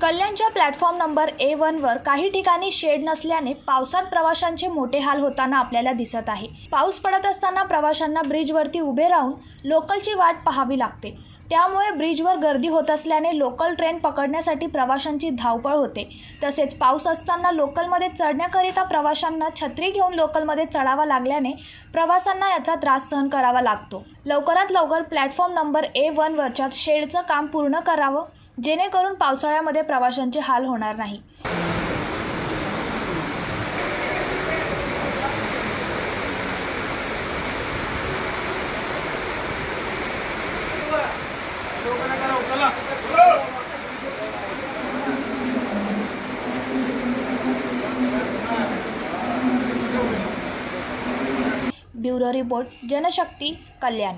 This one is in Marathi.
कल्याणच्या प्लॅटफॉर्म नंबर ए वनवर काही ठिकाणी शेड नसल्याने पावसात प्रवाशांचे मोठे हाल होताना आपल्याला दिसत आहे. पाऊस पडत असताना प्रवाशांना ब्रिजवरती उभे राहून लोकलची वाट पाहावी लागते. त्यामुळे ब्रिजवर गर्दी होत असल्याने लोकल ट्रेन पकडण्यासाठी प्रवाशांची धावपळ होते. तसेच पाऊस असताना लोकलमध्ये चढण्याकरिता प्रवाशांना छत्री घेऊन लोकलमध्ये चढावा लागल्याने प्रवाशांना याचा त्रास सहन करावा लागतो. लवकरात लवकर प्लॅटफॉर्म नंबर ए वनवरच्या शेडचं काम पूर्ण करावं. जेणेकरून पावसाळ्यामध्ये प्रवाशांचे हाल होणार नाही. Bureau report Janshakti Kalyan.